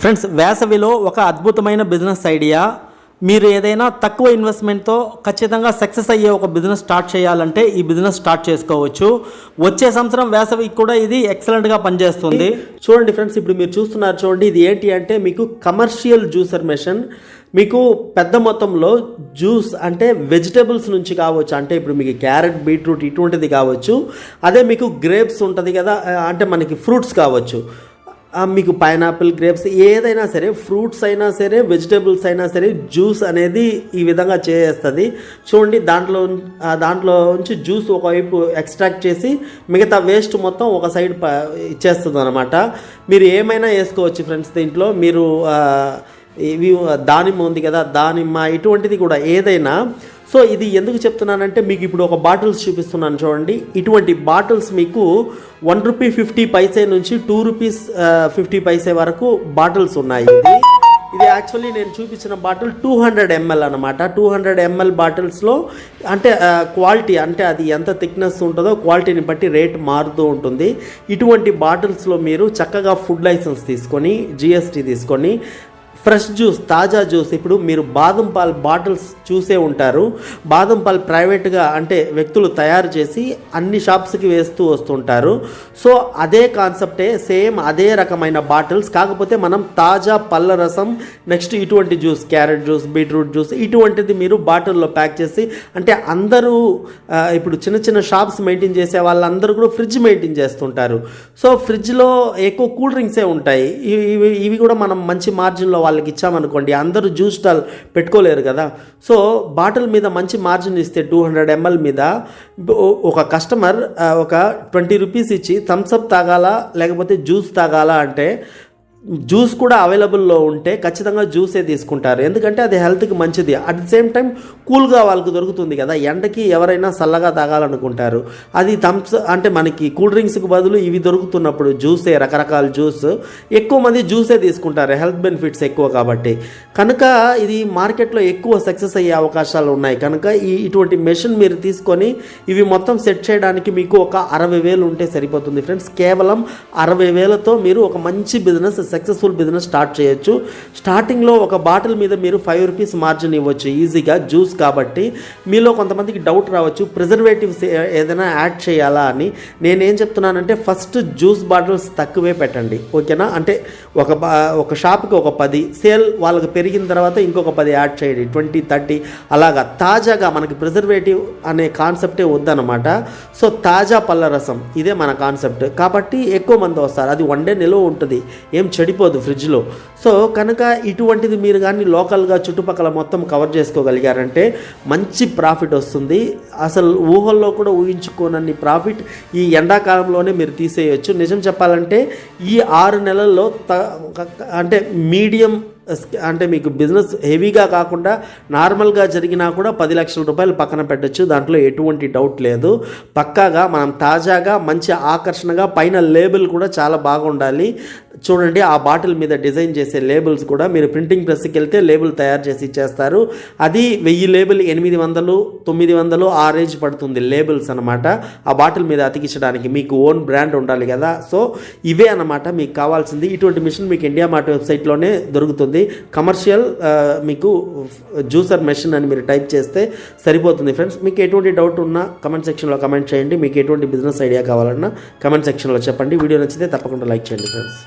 Friends వేసవిలో ఒక అద్భుతమైన బిజినెస్ ఐడియా మీరు ఏదైనా తక్కువ ఇన్వెస్ట్మెంట్తో ఖచ్చితంగా సక్సెస్ అయ్యే ఒక బిజినెస్ స్టార్ట్ చేయాలంటే ఈ బిజినెస్ స్టార్ట్ చేసుకోవచ్చు. వచ్చే సంవత్సరం వేసవికి కూడా ఇది ఎక్సలెంట్గా పనిచేస్తుంది. చూడండి ఫ్రెండ్స్ ఇప్పుడు మీరు చూస్తున్నారు చూడండి ఇది ఏంటి అంటే మీకు కమర్షియల్ జ్యూసర్ మెషిన్ మీకు పెద్ద మొత్తంలో జ్యూస్ అంటే వెజిటేబుల్స్ నుంచి కావచ్చు అంటే ఇప్పుడు మీకు క్యారెట్ బీట్రూట్ ఇటువంటిది కావచ్చు. అదే మీకు గ్రేప్స్ ఉంటుంది కదా అంటే మనకి ఫ్రూట్స్ కావచ్చు. మీకు పైనాపిల్ గ్రేప్స్ ఏదైనా సరే ఫ్రూట్స్ అయినా సరే వెజిటేబుల్స్ అయినా సరే జ్యూస్ అనేది ఈ విధంగా చేస్తుంది చూడండి దాంట్లో దాంట్లో నుంచి జ్యూస్ ఒకవైపు ఎక్స్ట్రాక్ట్ చేసి మిగతా వేస్ట్ మొత్తం ఒక సైడ్ ప ఇచ్చేస్తుంది అనమాట మీరు ఏమైనా వేసుకోవచ్చు ఫ్రెండ్స్ దీంట్లో. మీరు ఇవి దానిమ్మ ఉంది కదా దానిమ్మ ఇటువంటిది కూడా ఏదైనా సో ఇది ఎందుకు చెప్తున్నానంటే మీకు ఇప్పుడు ఒక బాటిల్స్ చూపిస్తున్నాను చూడండి. ఇటువంటి బాటిల్స్ మీకు వన్ రూపీ ఫిఫ్టీ పైసే నుంచి టూ రూపీస్ ఫిఫ్టీ పైసే వరకు బాటిల్స్ ఉన్నాయి ఇది. ఇది యాక్చువల్లీ నేను చూపించిన బాటిల్ టూ హండ్రెడ్ ఎంఎల్ అనమాట టూ హండ్రెడ్ ఎంఎల్ బాటిల్స్లో అంటే uh, క్వాలిటీ అంటే అది ఎంత థిక్నెస్ ఉంటుందో క్వాలిటీని బట్టి రేట్ మారుతూ ఉంటుంది. ఇటువంటి బాటిల్స్లో మీరు చక్కగా ఫుడ్ లైసెన్స్ తీసుకొని జిఎస్టీ తీసుకొని ఫ్రెష్ జ్యూస్ తాజా జ్యూస్. ఇప్పుడు మీరు బాదం పాల్ బాటిల్స్ చూసే ఉంటారు. బాదం పాల్ ప్రైవేట్గా అంటే వ్యక్తులు తయారు చేసి అన్ని షాప్స్కి వేస్తూ వస్తుంటారు. సో అదే కాన్సెప్టే సేమ్ అదే రకమైన బాటిల్స్. కాకపోతే మనం తాజా పళ్ళ రసం నెక్స్ట్ ఇటువంటి juice carrot juice beetroot juice ఇటువంటిది మీరు బాటిల్లో ప్యాక్ చేసి అంటే అందరూ ఇప్పుడు చిన్న చిన్న షాప్స్ మెయింటైన్ చేసే వాళ్ళందరూ కూడా ఫ్రిడ్జ్ మెయింటైన్ చేస్తుంటారు. సో ఫ్రిడ్జ్లో ఎక్కువ కూల్ డ్రింక్సే ఉంటాయి. ఇవి ఇవి ఇవి కూడా మనం మంచి మార్జిన్లో వాళ్ళకి ఇచ్చామనుకోండి అందరూ జ్యూస్ స్టాల్ పెట్టుకోలేరు కదా. సో బాటిల్ మీద మంచి మార్జిన్ ఇస్తే టూ హండ్రెడ్ ఎంఎల్ మీద ఒక కస్టమర్ ఒక ట్వంటీ రూపీస్ ఇచ్చి థమ్స్అప్ తాగాలా లేకపోతే జ్యూస్ తాగాలా అంటే జ్యూస్ కూడా అవైలబుల్లో ఉంటే ఖచ్చితంగా జ్యూసే తీసుకుంటారు. ఎందుకంటే అది హెల్త్కి మంచిది. అట్ ది సేమ్ టైం కూల్గా వాళ్ళకి దొరుకుతుంది కదా. ఎండకి ఎవరైనా చల్లగా తాగాలనుకుంటారు. అది థమ్స్ అంటే మనకి కూల్ డ్రింక్స్కి బదులు ఇవి దొరుకుతున్నప్పుడు జ్యూసే రకరకాల జ్యూస్. ఎక్కువ మంది జ్యూసే తీసుకుంటారు. హెల్త్ బెనిఫిట్స్ ఎక్కువ కాబట్టి. కనుక ఇది మార్కెట్లో ఎక్కువ సక్సెస్ అయ్యే అవకాశాలు ఉన్నాయి. కనుక ఈ ఇటువంటి మెషిన్ మీరు తీసుకొని ఇవి మొత్తం సెట్ చేయడానికి మీకు ఒక అరవై వేలు ఉంటే సరిపోతుంది. ఫ్రెండ్స్ కేవలం అరవై వేలతో మీరు ఒక మంచి బిజినెస్ సక్సెస్ఫుల్ బిజినెస్ స్టార్ట్ చేయొచ్చు. స్టార్టింగ్లో ఒక బాటిల్ మీద మీరు ఫైవ్ రూపీస్ మార్జిన్ ఇవ్వచ్చు. ఈజీగా జ్యూస్ కాబట్టి మీలో కొంతమందికి డౌట్ రావచ్చు. ప్రిజర్వేటివ్స్ ఏదైనా యాడ్ చేయాలా అని. నేనేం చెప్తున్నానంటే ఫస్ట్ జ్యూస్ బాటిల్స్ తక్కువే పెట్టండి. ఓకేనా? అంటే ఒక ఒక షాప్కి ఒక పది సేల్ వాళ్ళకి పెరిగిన తర్వాత ఇంకొక పది యాడ్ చేయండి. ట్వంటీ థర్టీ అలాగా. తాజాగా మనకి ప్రిజర్వేటివ్ అనే కాన్సెప్టే వద్దనమాట సో తాజా పళ్ళ రసం ఇదే మన కాన్సెప్ట్ కాబట్టి ఎక్కువ మంది వస్తారు. అది వన్ డే నిలువ ఉంటుంది. ఏం చెడిపోదు ఫ్రిడ్జ్లో. సో కనుక ఇటువంటిది మీరు కానీ లోకల్గా చుట్టుపక్కల మొత్తం కవర్ చేసుకోగలిగారంటే మంచి ప్రాఫిట్ వస్తుంది. అసలు ఊహల్లో కూడా ఊహించుకోనన్ని ప్రాఫిట్ ఈ ఎండాకాలంలోనే మీరు తీసేయచ్చు. నిజం చెప్పాలంటే ఈ ఆరు నెలల్లో త- అంటే మీడియం అంటే మీకు బిజినెస్ హెవీగా కాకుండా నార్మల్గా జరిగినా కూడా పది లక్షల రూపాయలు పక్కన పెట్టచ్చు. దాంట్లో ఎటువంటి డౌట్ లేదు. పక్కాగా మనం తాజాగా మంచి ఆకర్షణగా పైన లేబుల్ కూడా చాలా బాగుండాలి. చూడండి ఆ బాటిల్ మీద డిజైన్ చేసే లేబుల్స్ కూడా మీరు ప్రింటింగ్ ప్రెస్కి వెళ్తే లేబుల్ తయారు చేసి ఇచ్చేస్తారు. అది వెయ్యి లేబుల్ ఎనిమిది వందలు తొమ్మిది వందలు ఆ రేంజ్ పడుతుంది లేబుల్స్ అనమాట ఆ బాటిల్ మీద అతికించడానికి మీకు ఓన్ బ్రాండ్ ఉండాలి కదా. సో ఇవే అనమాట మీకు కావాల్సింది. ఇటువంటి మిషన్ మీకు ఇండియా మార్ట్ వెబ్సైట్లోనే దొరుకుతుంది. కమర్షియల్ మీకు జ్యూసర్ మెషిన్ అని మీరు టైప్ చేస్తే సరిపోతుంది. ఫ్రెండ్స్ మీకు ఎటువంటి డౌట్ ఉన్నా కమెంట్ సెక్షన్లో కమెంట్ చేయండి. మీకు ఎటువంటి బిజినెస్ ఐడియా కావాలన్నా కమెంట్ సెక్షన్లో చెప్పండి. వీడియో నచ్చితే తప్పకుండా లైక్ చేయండి ఫ్రెండ్స్